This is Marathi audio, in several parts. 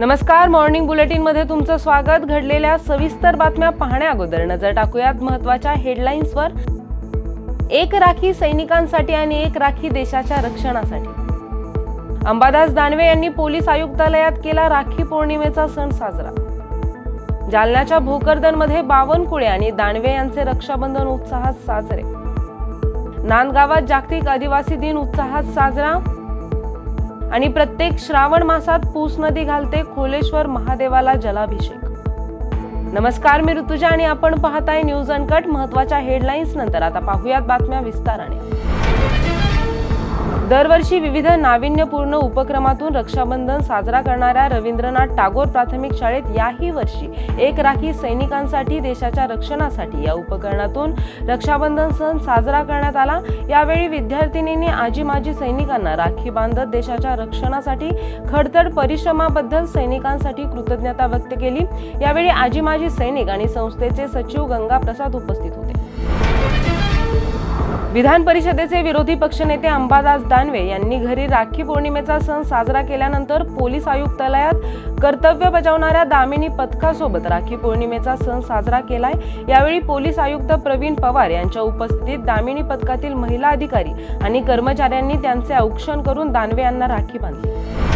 नमस्कार मॉर्निंग बुलेटिनमध्ये तुमचं स्वागत. घडलेल्या सविस्तर बातम्या पाहण्या अगोदर नजर टाकूयात महत्त्वाच्या हेडलाईन्सवर एक राखी सैनिकांसाठी आणि एक राखी देशाच्या रक्षणासाठी. अंबादास दानवे यांनी पोलीस आयुक्तालयात केला राखी पौर्णिमेचा सण साजरा. जालन्याच्या भोकरदनमध्ये बावनकुळे आणि दानवे यांचे रक्षाबंधन उत्साहात साजरे. नांदगावात जागतिक आदिवासी दिन उत्साहात साजरा. आणि प्रत्येक श्रावण मासात पूस नदी घालते खोलेश्वर महादेवाला जलाभिषेक. नमस्कार मी ऋतुजा आणि आपण पाहताय न्यूज अनकट. महत्त्वाच्या हेडलाईन्स नंतर आता पाहूयात बातम्या विस्ताराने. दरवर्षी विविध नाविन्यपूर्ण उपक्रमातून रक्षाबंधन साजरा करणाऱ्या रवींद्रनाथ टागोर प्राथमिक शाळेत याही वर्षी एक राखी सैनिकांसाठी देशाच्या रक्षणासाठी या उपकरणातून रक्षाबंधन सण साजरा करण्यात आला. यावेळी विद्यार्थिनींनी आजी माजी सैनिकांना राखी बांधत देशाच्या रक्षणासाठी खडतड परिश्रमाबद्दल सैनिकांसाठी कृतज्ञता व्यक्त केली. यावेळी आजी माजी सैनिक आणि संस्थेचे सचिव गंगा प्रसाद उपस्थित होते. विधान परिषदेचे विरोधी पक्षनेते अंबादास दानवे यांनी घरी राखी पौर्णिमेचा सण साजरा केल्यानंतर पोलीस आयुक्तालयात कर्तव्य बजावणाऱ्या दामिनी पथकासोबत राखी पौर्णिमेचा सण साजरा केलाय. यावेळी पोलीस आयुक्त प्रवीण पवार यांच्या उपस्थितीत दामिनी पथकातील महिला अधिकारी आणि कर्मचाऱ्यांनी त्यांचे औक्षण करून दानवे यांना राखी बांधली.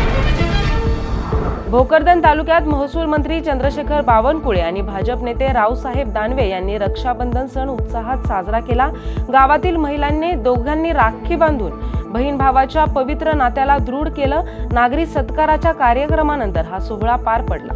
भोकरदन तालुक्यात महसूल मंत्री चंद्रशेखर बावनकुळे आणि भाजप नेते रावसाहेब दानवे यांनी रक्षाबंधन सण उत्साहात साजरा केला. गावातील महिलांनी दोघांनी राखी बांधून बहीण भावाच्या पवित्र नात्याला दृढ केलं. नागरी सत्काराच्या कार्यक्रमानंतर हा सोहळा पार पडला.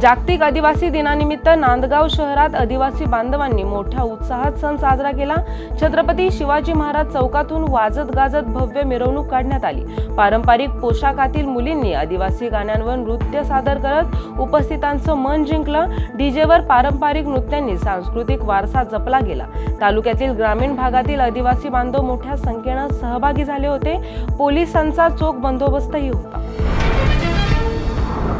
जागतिक आदिवासी दिनानिमित्त नांदगाव शहरात आदिवासी बांधवांनी मोठ्या उत्साहात सण साजरा केला. छत्रपती शिवाजी महाराज चौकातून वाजत गाजत भव्य मिरवणूक काढण्यात आली. पारंपरिक पोशाखातील मुलींनी आदिवासी गाण्यांवर नृत्य सादर करत उपस्थितांचं मन जिंकलं. डीजेवर पारंपरिक नृत्यांनी सांस्कृतिक वारसा जपला गेला. तालुक्यातील ग्रामीण भागातील आदिवासी बांधव मोठ्या संख्येनं सहभागी झाले होते. पोलिसांचा चोख बंदोबस्तही होता.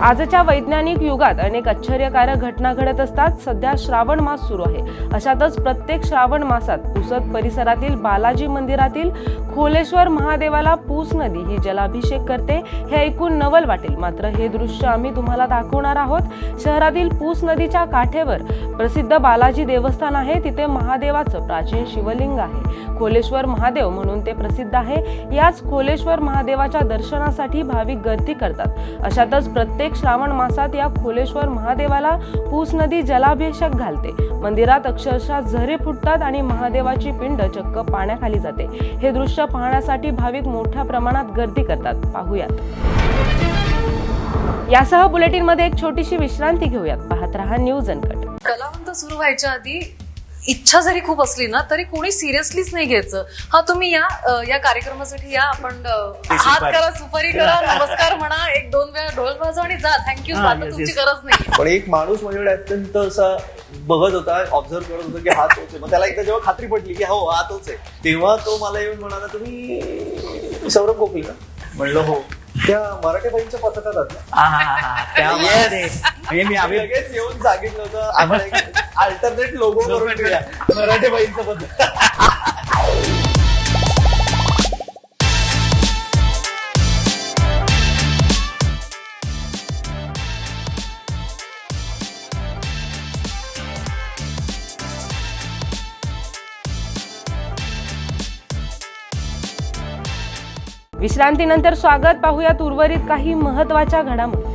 आजच्या वैज्ञानिक युगात अनेक आश्चर्यकारक घटना घडत असतात. सध्या श्रावण मास सुरू आहे. अशातच प्रत्येक श्रावण मासात पुसद परिसरातील बालाजी मंदिरातील खोलेश्वर महादेवाला पूस नदी ही जलाभिषेक करते. हे ऐकून नवल वाटेल. मात्र हे दृश्य आम्ही तुम्हाला दाखवणार आहोत. शहरातील पूस नदीच्या काठेवर प्रसिद्ध बालाजी देवस्थान आहे. तिथे महादेवाचं प्राचीन शिवलिंग आहे. खोलेश्वर महादेव म्हणून ते प्रसिद्ध आहे. याच खोलेश्वर महादेवाच्या दर्शनासाठी भाविक गर्दी करतात. अशातच प्रत्येक श्रावण मासात या खोलेश्वर महादेवाला पूस नदी जलाभिषेक घालते. मंदिरात अक्षरशः झरे फुटतात आणि महादेवाची पिंड चक्क पाण्याखाली जाते. हे दृश्य पाहण्यासाठी भाविक मोठ्या प्रमाणात गर्दी करतात. पाहूयात. यासह बुलेटिनमध्ये एक छोटीशी विश्रांती घेऊयात. पाहत रहा न्यूज अनकट. कलावंत सुरू व्हायच्या आधी इच्छा जरी खूप असली ना तरी कोणी सिरियसलीच नाही घ्यायचं. हा तुम्ही या अ, या कार्यक्रमासाठी या आपण अ, हात करा सुपारी करा नमस्कार म्हणा एक दोन वेळा ढोल वाजवा आणि जा. थँक्यू हा, आता yes, तुमची yes. गरज नाही. पण एक माणूस माझ्याकडे अत्यंत असा बघत होता ऑब्झर्व करत होता की हा तोच आहे. मग त्याला एकदा जेव्हा खात्री पडली की हो हा तोच आहे तेव्हा तो मला येऊन म्हणाला तुम्ही सौरभ गोपी का? म्हणलं हो. त्या मराठी बाईंच्या पथकात आहात ना? त्यामध्ये. म्हणजे मी आम्ही लगेच येऊन सांगितलं होतं आपण अल्टरनेट लोगो करून ठेवूया मराठी बाईंचं पथक विश्रांतीनंतर स्वागत. पाहूयात उर्वरित काही महत्त्वाच्या घडामोडी.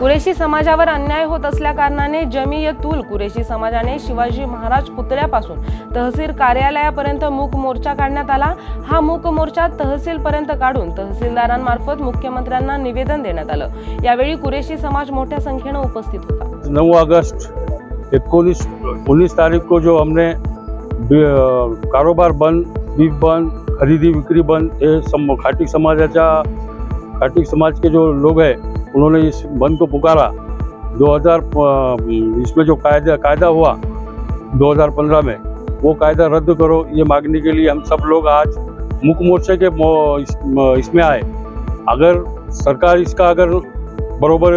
कुरेशी समाजावर अन्याय होत असल्या कारणाने जमीयतुल कुरेशी समाजाने शिवाजी महाराज पुतळ्यापासून तहसील कार्यालयापर्यंत मूक मोर्चा काढण्यात आला. हा मूक मोर्चा तहसीलपर्यंत काढून तहसीलदारांमार्फत मुख्यमंत्र्यांना निवेदन देण्यात आलं. यावेळी कुरेशी समाज मोठ्या संख्येनं उपस्थित होता. नऊ ऑगस्ट इक्कीस उन्नीस तारीख को जो हमने बी- कारोबार बंद बीफ बंद खरीदी विक्री बंद हे सम खाटिक समाजाच्या खाटिक समाज के जो लोग है उन्होंने इस बंद को पुकारा। 2000 प- इसमें जो कायदा कायदा हुआ 2015 में वो कायदा रद्द करो ये मांगने के लिए हम सब लोग आज मुख मोर्चे के इस, इसमें आए। अगर सरकार इसका अगर बरोबर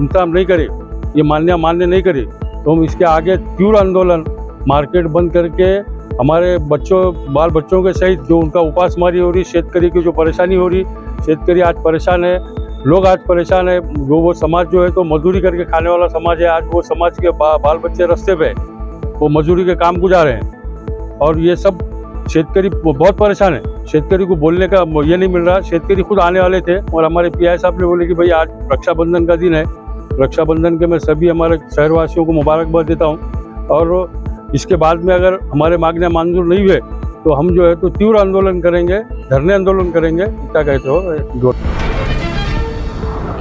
इंतज़ाम नहीं करे ये मान्य मान्य नहीं करे तो हम इसके आगे तीव्र आंदोलन मार्केट बंद करके हमारे बच्चों बाल बच्चों के सहित जो उनका उपासमारी हो रही शेतकरी की जो परेशानी हो रही शेतकरी आज परेशान है लोग आज परेशान है। जो वो समाज जो है तो मजदूरी करके खाने वाला समाज है। आज वो समाज के बा, बाल बच्चे रस्ते पे वो मजदूरी के काम गुजार हैं। और ये सब शेतकरी बहुत परेशान है। शेतकरी को बोलने का ये नहीं मिल रहा। शेतकरी खुद आने वाले थे और हमारे पीआई साहब ने बोले कि भाई आज रक्षाबंधन का दिन है। रक्षाबंधन के मैं सभी हमारे शहरवासियों को मुबारकबाद देता हूँ। और इसके बाद में अगर हमारे मांगने मंजूर नहीं हुए तो हम जो है तो तीव्र आंदोलन करेंगे धरने आंदोलन करेंगे। क्या कहते हो?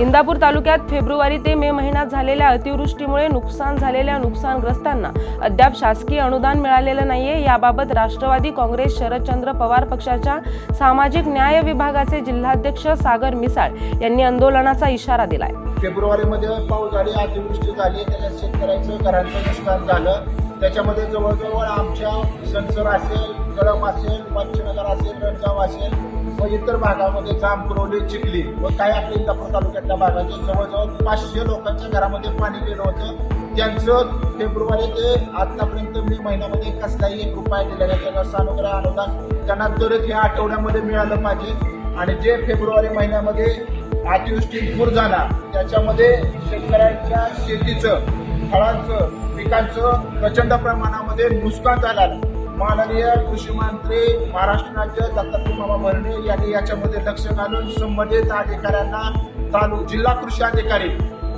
इंदापूर तालुक्यात फेब्रुवारी ते मे महिन्यात झालेल्या अतिवृष्टीमुळे नुकसान झालेल्या नुकसानग्रस्तांना अद्याप शासकीय अनुदान मिळालेलं नाहीये. याबाबत राष्ट्रवादी काँग्रेस शरदचंद्र पवार पक्षाच्या सामाजिक न्याय विभागाचे जिल्हाध्यक्ष सागर मिसाळ यांनी आंदोलनाचा इशारा दिलाय. फेब्रुवारीमध्ये पाऊस झाली अतिवृष्टी झाली त्याच्यात शेतकऱ्यांचं घरांचं नुकसान झालं. त्याच्यामध्ये जवळजवळ आमच्या संसर असेल कळम असेल पंचनगर असेल रणगाव असेल व इतर भागामध्ये जामकुरवली चिखली व काही आपल्या इंदापूर तालुक्यातल्या भागाचे जवळजवळ पाचशे लोकांच्या घरामध्ये पाणी गेलं होतं. त्यांचं फेब्रुवारी ते आतापर्यंत मे महिन्यामध्ये कसलाही एक रुपया दिला नाही. त्याला सानुग्रह अनुदान त्यांना त्वरित ह्या आठवड्यामध्ये मिळालं पाहिजे. आणि जे फेब्रुवारी महिन्यामध्ये अतिवृष्टी पूर झाला त्याच्यामध्ये शेतकऱ्यांच्या शेतीचं फळांचं पिकांचं प्रचंड प्रमाणामध्ये नुकसान झालं माननीय कृषी मंत्री महाराष्ट्र राज्य दत्तात्रय मामा भरणे यांनी याच्यामध्ये लक्ष घालून संबंधित अधिकाऱ्यांना तालु जिल्हा कृषी अधिकारी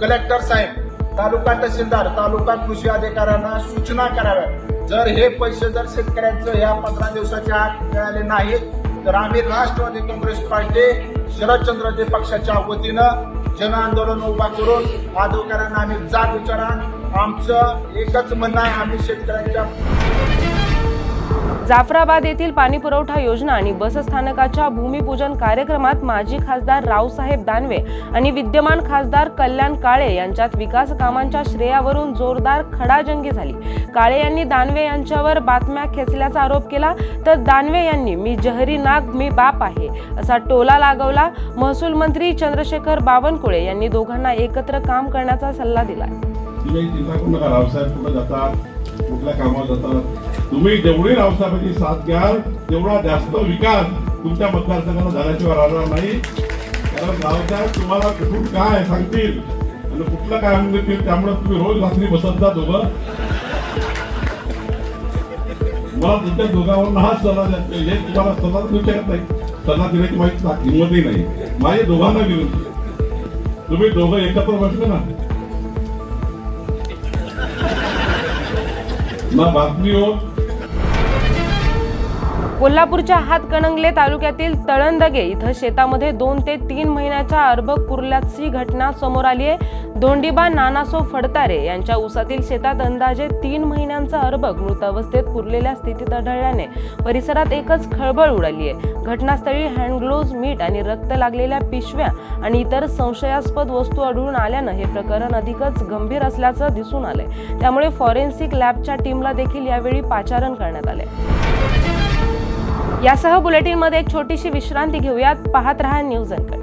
कलेक्टर साहेब तालुका तहसीलदार तालुका कृषी अधिकाऱ्यांना सूचना कराव्या जर हे पैसे जर शेतकऱ्यांचं या पंधरा दिवसाच्या आत मिळाले नाहीत तर आम्ही राष्ट्रवादी काँग्रेस पार्टी शरदचंद्रजी पक्षाच्या वतीनं जन आंदोलन उभा करून अधिकाऱ्यांना आम्ही जात विचारा आमचं एकच म्हणणं आहे आम्ही शेतकऱ्यांच्या जाफराबाद येथील पाणी पुरवठा योजना आणि बसस्थानकाच्या भूमिपूजन कार्यक्रमात माजी खासदार रावसाहेब दानवे आणि विद्यमान खासदार कल्याण काळे यांच्यात विकास कामांच्या श्रेयावरून जोरदार खडाजंगी झाली. काळे यांनी दानवे यांच्यावर बातम्या खेचल्याचा आरोप केला तर दानवे यांनी मी जहरी नाग मी बाप आहे असा टोला लागवला. महसूल मंत्री चंद्रशेखर बावनकुळे यांनी दोघांना एकत्र काम करण्याचा सल्ला दिला. म्हणजे तुम्ही चिंता करू नका रावसाहेब कुठं जातात कुठल्या कामावर जातात. तुम्ही जेवढी रावसाहेबांची साथ घ्याल तेवढा जास्त विकास तुमच्या मतदारसंघाला झाल्याशिवाय राहणार नाही. कारण रावसाहेब तुम्हाला कुठून काय सांगतील आणि कुठलं काय आणून देतील त्यामुळे तुम्ही रोज रात्री बसत जा दोघं. मला तुमच्या दोघांवर हाच सल्ला द्या. हे तुम्हाला सल्ला विचारत नाही. सल्ला देण्याची माझी ता- हिंमतही नाही. माझ्या दोघांना विनंती. तुम्ही दोघं एकत्र बसले ना ना कोल्हापूरच्या हातकणंगले तालुक्यातील तळंदगे इथं शेतामध्ये दोन ते तीन महिन्याच्या अर्भक पुरल्याची घटना समोर आली आहे. दोंडीबा नानासो फडतारे यांच्या ऊसातील शेतात अंदाजे तीन महिन्यांचा अर्भक मृत अवस्थेत पुरलेल्या स्थितीत आढळल्याने परिसरात एकच खळबळ उडाली आहे घटनास्थळी हँडग्लोव्ज मीठ आणि रक्त लागलेल्या पिशव्या आणि इतर संशयास्पद वस्तू आढळून आल्यानं हे प्रकरण अधिकच गंभीर असल्याचं दिसून आलंय. त्यामुळे फॉरेन्सिक लॅबच्या टीमला देखील यावेळी पाचारण करण्यात आले यासह बुलेटिनमध्ये एक छोटीशी विश्रांती घेऊयात. पाहत रहा न्यूज अँकर.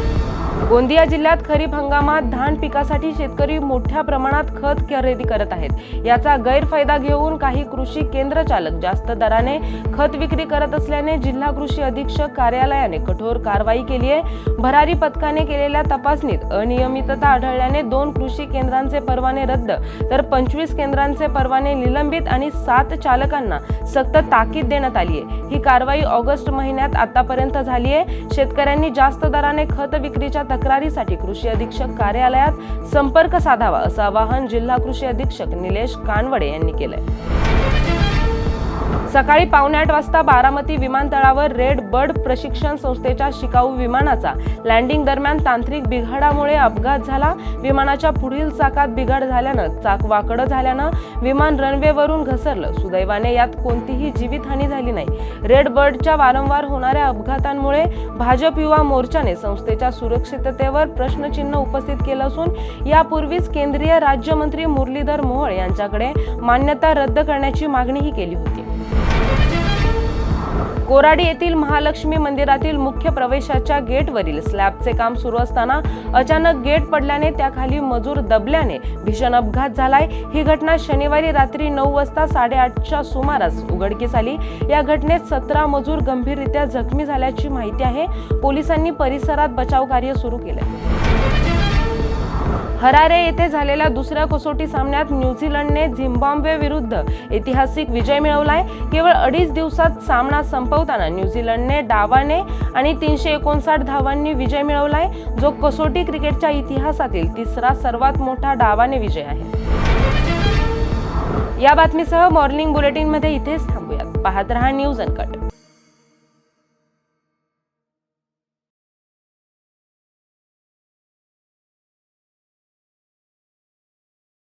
गोंदिया जिल्ह्यात खरीप हंगामात धान पिकासाठी शेतकरी मोठ्या प्रमाणात खत खरेदी करत आहेत. याचा गैरफायदा घेऊन काही कृषी केंद्र चालक जास्त दराने खत विक्री करत असल्याने जिल्हा कृषी अधीक्षक कार्यालयाने कठोर कारवाई केली आहे. भरारी पथकाने केलेल्या तपासणीत अनियमितता आढळल्याने दोन कृषी केंद्रांचे परवाने रद्द तर पंचवीस केंद्रांचे परवाने निलंबित आणि सात चालकांना सक्त ताकीद देण्यात आली आहे. ही कारवाई ऑगस्ट महिन्यात आतापर्यंत झाली आहे. शेतकऱ्यांनी जास्त दराने खत विक्रीच्या तक्रारीसाठी कृषी अधीक्षक कार्यालयात संपर्क साधावा असं आवाहन जिल्हा कृषी अधीक्षक निलेश कानवडे यांनी केलंय. सकाळी पावणे आठ वाजता बारामती विमानतळावर रेड बर्ड प्रशिक्षण संस्थेच्या शिकाऊ विमानाचा लँडिंग दरम्यान तांत्रिक बिघाडामुळे अपघात झाला. विमानाच्या पुढील चाकात बिघाड झाल्यानं चाक वाकडं झाल्यानं विमान रनवेवरून घसरलं. सुदैवाने यात कोणतीही जीवितहानी झाली नाही. रेड बर्डच्या वारंवार होणाऱ्या अपघातांमुळे भाजप युवा मोर्चाने संस्थेच्या सुरक्षिततेवर प्रश्नचिन्ह उपस्थित केलं असून यापूर्वीच केंद्रीय राज्यमंत्री मुरलीधर मोहोळ यांच्याकडे मान्यता रद्द करण्याची मागणीही केली होती. कोराडी येथील महालक्ष्मी मंदिरातील मुख्य प्रवेशाच्या गेटवरील स्लॅबचे काम सुरू असताना अचानक गेट पडल्याने त्याखाली मजूर दबल्याने भीषण अपघात झालाय. ही घटना शनिवारी रात्री नऊ वाजता साडेआठच्या सुमारास उघडकीस आली. या घटनेत सतरा मजूर गंभीररित्या जखमी झाल्याची माहिती आहे. पोलिसांनी परिसरात बचाव कार्य सुरू आहे हरारे येथे झालेल्या दुसऱ्या कसोटी सामन्यात न्यूझीलंडने झिम्बाब्वे विरुद्ध ऐतिहासिक विजय मिळवलाय. केवळ अडीच दिवसात सामना संपवताना न्यूझीलंडने डावाने आणि तीनशे एकोणसाठ धावांनी विजय मिळवलाय. जो कसोटी क्रिकेटच्या इतिहासातील तिसरा सर्वात मोठा डावाने विजय आहे. या बातमीसह मॉर्निंग बुलेटिनमध्ये इथेच थांबूयात. पाहत रहा न्यूज अनकट.